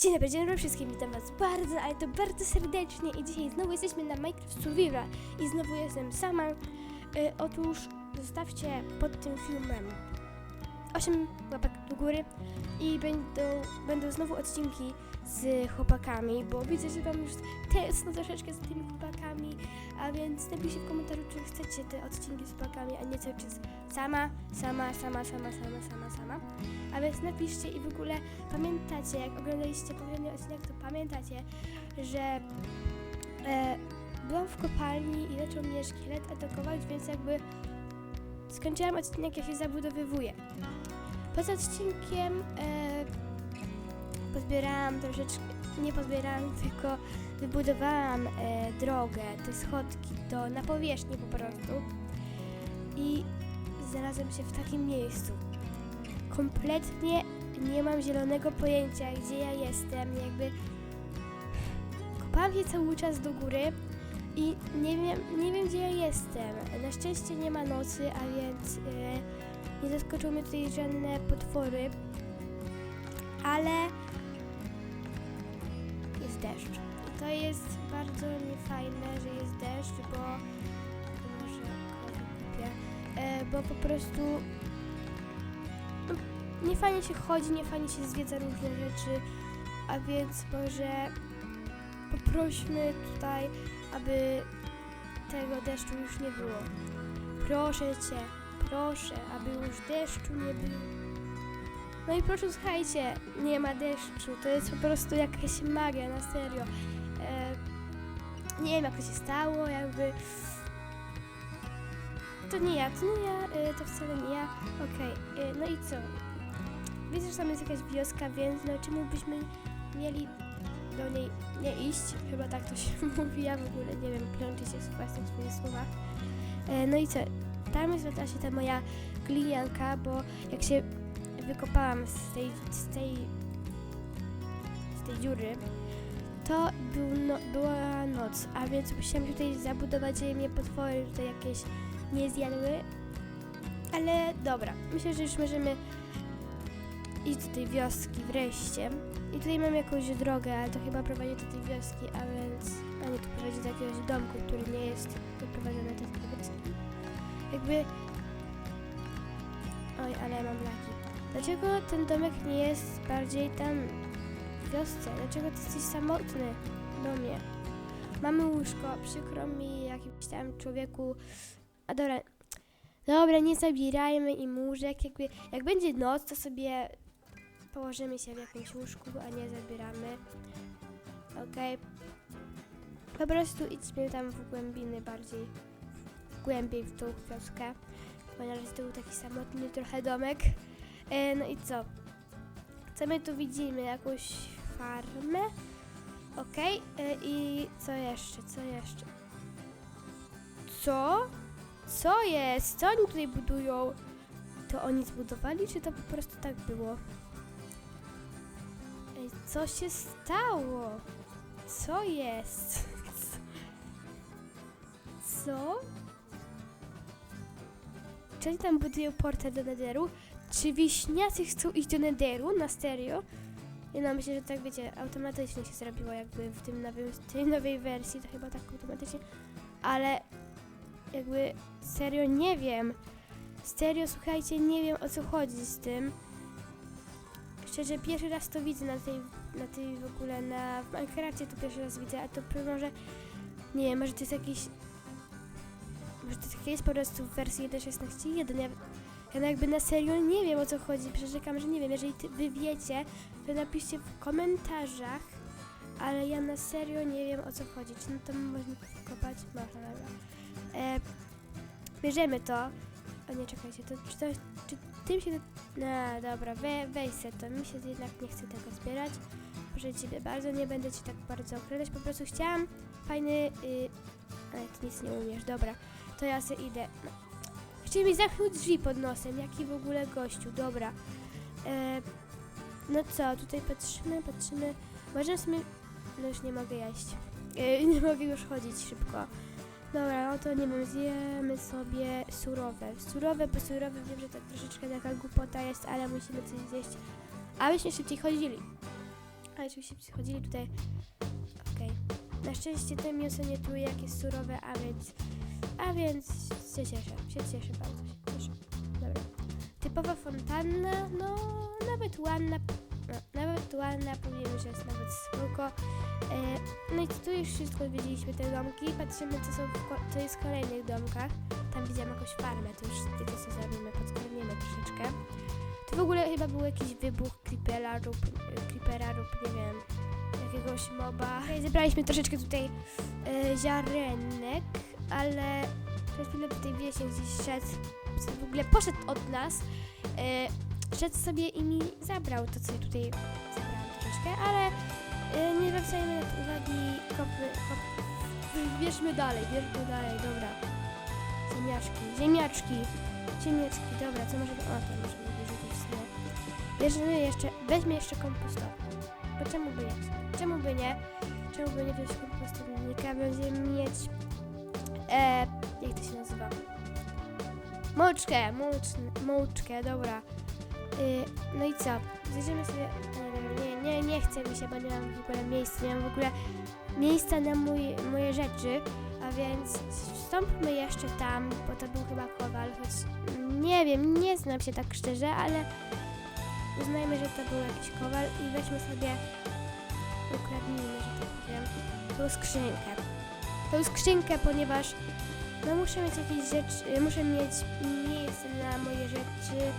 Dzień dobry, dzień dobry wszystkim, witam was bardzo, ale to bardzo serdecznie i dzisiaj znowu jesteśmy na Minecraft Survival i znowu jestem sama. Y, otóż zostawcie pod tym filmem 8 łapek do góry i będą, będą znowu odcinki z chłopakami, bo widzę, że wam już tęskno troszeczkę z tymi chłopakami, a więc napiszcie w komentarzu, czy chcecie te odcinki z chłopakami, a nie cały czas sama, sama, sama, sama, sama, sama, sama. A więc napiszcie i w ogóle pamiętacie, jak oglądaliście poprzedni odcinek, to pamiętacie, że e, byłam w kopalni i zaczął mnie szkielet atakować, więc jakby skończyłam odcinek, jak się zabudowywuję. Poza odcinkiem e, pozbierałam troszeczkę, nie pozbierałam, tylko wybudowałam e, drogę, te schodki do, na powierzchni po prostu i znalazłam się w takim miejscu. Kompletnie nie mam zielonego pojęcia, gdzie ja jestem, jakby kopałam się cały czas do góry i nie wiem, nie wiem gdzie ja jestem. Na szczęście nie ma nocy, a więc e, nie zaskoczą mnie tutaj żadne potwory, ale jest deszcz. I to jest bardzo niefajne, że jest deszcz, bo może kupię, e, bo po prostu no, nie fajnie się chodzi, nie fajnie się zwiedza różne rzeczy, a więc może poprośmy tutaj, aby tego deszczu już nie było. Proszę Cię, proszę, aby już deszczu nie było. No i proszę, słuchajcie, nie ma deszczu, to jest po prostu jakaś magia, na serio. E, nie wiem, jak to się stało, jakby... To nie ja, to nie ja, e, to wcale nie ja. Okej, e, no i co? Wiecie, że tam jest jakaś wioska, więc no czemu byśmy mieli do niej nie iść? Chyba tak to się mówi, ja w ogóle nie wiem, plączę się własnych swoich słowach. E, no i co? Tam jest właśnie ta moja glinianka, bo jak się wykopałam z tej, z tej, z tej dziury, to był no, była noc, a więc musiałam tutaj zabudować, żeby mnie potwory tutaj jakieś nie zjadły. Ale dobra, myślę, że już możemy iść do tej wioski wreszcie. I tutaj mam jakąś drogę, ale to chyba prowadzi do tej wioski, a więc... A nie, to prowadzi do jakiegoś domku, który nie jest doprowadzony do tej wioski. Jakby... Oj, ale mam laki. Dlaczego ten domek nie jest bardziej tam w wiosce? Dlaczego ty jesteś samotny w domie? Mamy łóżko, przykro mi jakimś tam człowieku... A dobra, dobra, nie zabierajmy im łóżek, jakby... Jak będzie noc, to sobie położymy się w jakimś łóżku, a nie zabieramy. Okej. Po prostu idźmy tam w głębiny bardziej, głębiej w tą wioskę, ponieważ to był taki samotny trochę domek. E, no i co? Co my tu widzimy? Jakąś farmę? Okej. E, I co jeszcze? Co jeszcze? Co? Co jest? Co oni tutaj budują? To oni zbudowali, czy to po prostu tak było? Co się stało? Co jest? Co? Czy oni tam budują portal do Netheru? Czy wiśniacy chcą iść do Netheru? Na serio? Ja no, myślę, że tak wiecie, automatycznie się zrobiło jakby w tym nowym, tej nowej wersji, to chyba tak automatycznie, ale jakby serio nie wiem. Serio, słuchajcie, nie wiem o co chodzi z tym. Szczerze, pierwszy raz to widzę na tej, na tej w ogóle, na w Minecrafcie to pierwszy raz widzę, a to może, nie wiem, może to jest jakiś, może to jest jakieś po prostu w wersji 1.16.1, ja, ja no jakby na serio nie wiem o co chodzi, przyrzekam, że nie wiem, jeżeli ty, wy wiecie, to napiszcie w komentarzach, ale ja na serio nie wiem o co chodzi, czy no to można kopać? Można, dobra. E, bierzemy to, o nie, czekajcie, to, czy, to, czy tym się no dobra, we, weź se to. Mi się jednak nie chce tego zbierać. Proszę Ciebie bardzo, nie będę Ci tak bardzo okradać. Po prostu chciałam fajny... Yy, ale Ty nic nie umiesz, dobra. To ja se idę. No. Chcieli mi zamknąć drzwi pod nosem. Jaki w ogóle gościu, dobra. E, no co, tutaj patrzymy, patrzymy. Możemy sobie... No już nie mogę jeść. E, nie mogę już chodzić szybko. Dobra, no to nie wiem, zjemy sobie surowe. Surowe, bo surowe wiem, że to troszeczkę taka głupota jest, ale musimy coś zjeść, abyśmy szybciej chodzili. Ale oczywiście przychodzili tutaj. Okej. Na szczęście to mięso nie czuje jak jest surowe, a więc. A więc się cieszę. Się cieszę bardzo. Się cieszę. Dobra. Typowa fontanna, no nawet ładna. No, nawet ładna, powiem, że jest nawet spoko. E, no i tu już wszystko odwiedziliśmy te domki. Patrzymy, co, są w, co jest w kolejnych domkach. Tam widziałam jakąś farmę, to już wiecie co zrobimy, podkradniemy troszeczkę. Tu w ogóle chyba był jakiś wybuch creepera lub, creepera lub nie wiem, jakiegoś moba. Zebraliśmy troszeczkę tutaj e, ziarenek, ale przez chwilę tutaj wiecie, gdzieś szedł, w ogóle poszedł od nas, e, szedł sobie i mi zabrał to, co ja tutaj zebrałam troszeczkę, ale e, nie zwracajmy uwagi, kopmy, kop, bierzmy dalej, bierzmy dalej, dobra. Ziemniaczki, ziemniaczki, ziemniaczki, dobra, co możemy, o, to możemy wyrzucić w sumie. Bierzemy jeszcze, weźmy jeszcze kompostowy, bo czemu by nie, czemu by nie, czemu by nie wziąć kompostownika, będziemy mieć, e, jak to się nazywa? Moczkę, mocz, moczkę, dobra. Y, no i co? Zjedziemy sobie. Nie, nie chce mi się, bo nie mam w ogóle miejsca, nie mam w ogóle miejsca na mój, moje rzeczy, a więc wstąpmy jeszcze tam, bo to był chyba kowal, choć nie wiem, nie znam się tak szczerze, ale uznajmy, że to był jakiś kowal i weźmy sobie, ukradnijmy, że tak powiem, tą skrzynkę. Tą skrzynkę, ponieważ no muszę mieć jakieś rzeczy, muszę mieć miejsce na moje rzeczy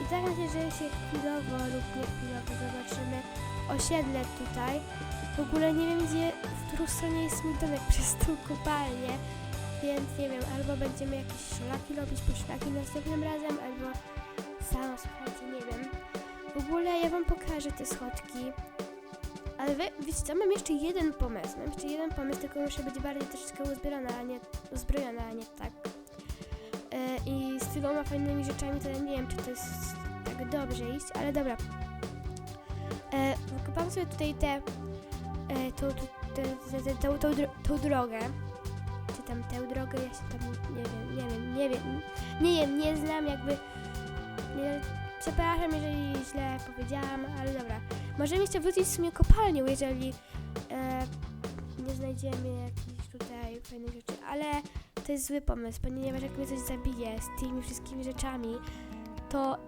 i myślę, że się chwilowo lub nie chwilowo zobaczymy osiedle tutaj. W ogóle nie wiem gdzie, w którą stronę jest mój domek przez tą kopalnię, więc nie wiem, albo będziemy jakieś szlaki robić po szlaki następnym razem, albo sama słuchajcie, nie wiem. W ogóle ja wam pokażę te schodki. Ale wy, wiecie co, mam jeszcze jeden pomysł. Mam jeszcze jeden pomysł, tylko muszę być bardziej troszeczkę uzbrojona, a nie uzbrojona, a nie tak. Z fajnymi rzeczami to ja nie wiem, czy to jest tak dobrze iść, ale dobra. E, wykopam sobie tutaj te, e, tą, tą, tą, tą drogę. Czy tam tę drogę, ja się tam nie wiem, nie wiem, nie wiem, nie wiem, nie znam jakby. Nie, przepraszam, jeżeli źle powiedziałam, ale dobra. Możemy jeszcze wrócić w sumie kopalnią, jeżeli e, nie znajdziemy jakichś tutaj fajnych rzeczy, ale to jest zły pomysł, ponieważ jak mnie coś zabije z tymi wszystkimi rzeczami, to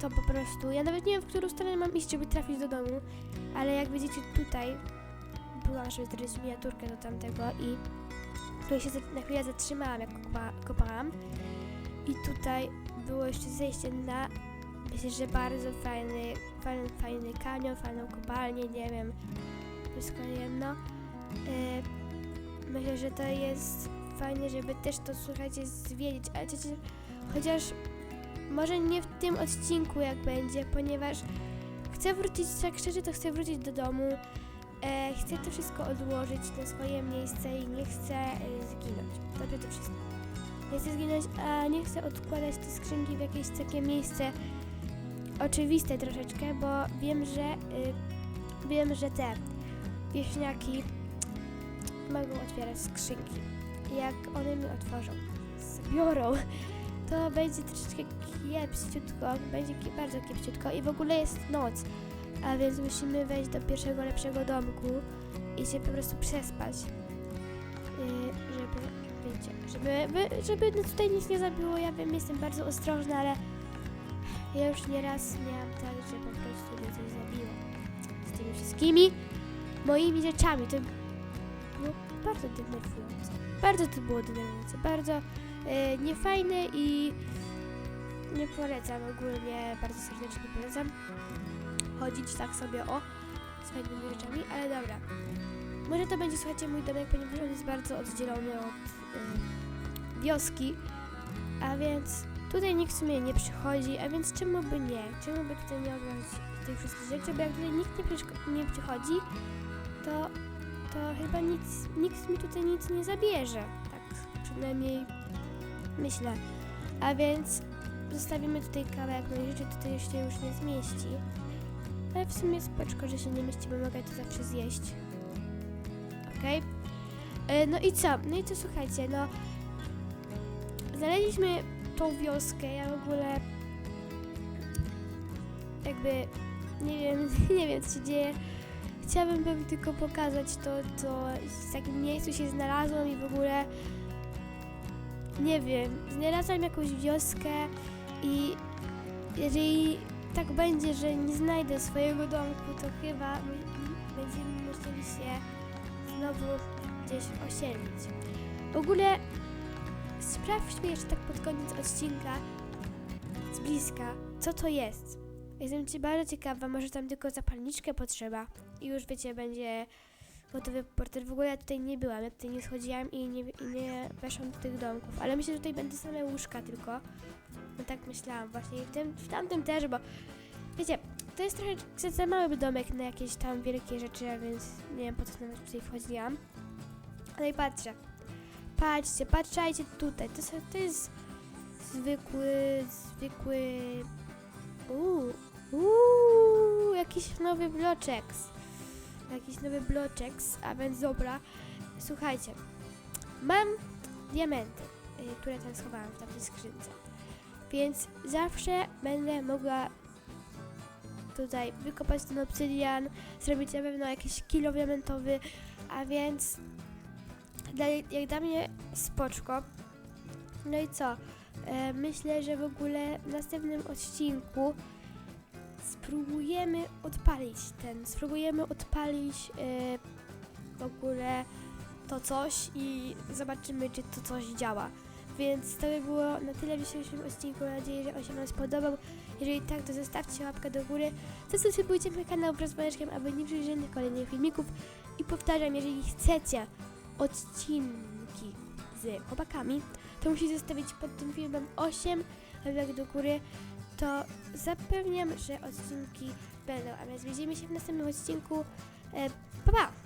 to po prostu, ja nawet nie wiem, w którą stronę mam iść, żeby trafić do domu, ale jak widzicie tutaj, byłam, żeby zrobić miniaturkę do tamtego i tu się na chwilę zatrzymałam, jak kopa, kopałam. I tutaj było jeszcze zejście na Myślę, że bardzo fajny, fajny, fajny kanion, fajną kopalnię, nie wiem, wszystko jedno. E, myślę, że to jest fajnie, żeby też to, słuchajcie, zwiedzić, ale chociaż może nie w tym odcinku, jak będzie, ponieważ chcę wrócić, tak szczerze, to chcę wrócić do domu, e, chcę to wszystko odłożyć na swoje miejsce i nie chcę e, zginąć. To wszystko. Nie chcę zginąć, a nie chcę odkładać te skrzynki w jakieś takie miejsce, oczywiste troszeczkę, bo wiem, że y, wiem, że te wieśniaki mogą otwierać skrzynki. Jak one mi otworzą, zabiorą, to będzie troszeczkę kiepściutko, będzie bardzo kiepściutko i w ogóle jest noc, a więc musimy wejść do pierwszego lepszego domku i się po prostu przespać, y, żeby, wiecie, żeby, by- żeby no tutaj nic nie zabiło. Ja wiem, jestem bardzo ostrożna, ale ja już nieraz miałam tak, że po prostu mnie coś zabiło. Z tymi wszystkimi moimi rzeczami. To było bardzo denerwujące. Bardzo to było denerwujące. Bardzo e, niefajne i nie polecam ogólnie, bardzo serdecznie polecam chodzić tak sobie o z fajnymi rzeczami, ale dobra. Może to będzie, słuchajcie, mój domek, ponieważ on jest bardzo oddzielony od e, wioski, a więc Tutaj nikt w sumie nie przychodzi, a więc czemu by nie? Czemu by tutaj nie oglądać tych wszystkich rzeczy? Bo jak tutaj nikt nie, nie przychodzi, to, to chyba nic, nikt mi tutaj nic nie zabierze. Tak przynajmniej myślę. A więc zostawimy tutaj kawałek moich rzeczy, tutaj się już nie zmieści. Ale w sumie spoczko, że się nie mieści, bo mogę to zawsze zjeść. Okej? E, No i co? No i co słuchajcie, no znaleźliśmy tą wioskę, ja w ogóle jakby nie wiem, nie wiem co się dzieje. Chciałabym wam tylko pokazać to, co w takim miejscu się znalazłam i w ogóle nie wiem, znalazłam jakąś wioskę i jeżeli tak będzie, że nie znajdę swojego domku, to chyba my- będziemy musieli się znowu gdzieś osiedlić. W ogóle sprawdźmy jeszcze tak pod koniec odcinka z bliska, co to jest. Jestem ci bardzo ciekawa, może tam tylko zapalniczkę potrzeba i już wiecie, będzie gotowy portret. W ogóle ja tutaj nie byłam, ja tutaj nie schodziłam i nie, i nie weszłam do tych domków, ale myślę, że tutaj będą same łóżka tylko. No tak myślałam właśnie i w, tym, w tamtym też, bo wiecie, to jest trochę za mały domek na jakieś tam wielkie rzeczy, więc nie wiem po co nawet tutaj wchodziłam. Ale i patrzę. Patrzcie, patrzajcie tutaj. To, są- to jest zwykły, zwykły... Uuu, uuu, jakiś nowy bloczek. Jakiś nowy bloczek, a więc dobra. Słuchajcie, mam diamenty, y, które tam schowałam w tamtej skrzynce. Więc zawsze będę mogła tutaj wykopać ten obsydian, zrobić na pewno jakiś kilo diamentowy, a więc jak dla mnie spoczko. No i co? E, myślę, że w ogóle w następnym odcinku spróbujemy odpalić ten, spróbujemy odpalić e, w ogóle to coś i zobaczymy, czy to coś działa. Więc to by było na tyle w dzisiejszym odcinku. Mam nadzieję, że on się Wam spodobał. Jeżeli tak, to zostawcie łapkę do góry. Zasubskrybujcie mój kanał wraz z aby nie przeżyć żadnych kolejnych filmików. I powtarzam, jeżeli chcecie odcinki z chłopakami, to musicie zostawić pod tym filmem 8 łapek do góry. To zapewniam, że odcinki będą. A więc widzimy się w następnym odcinku. E, pa, pa!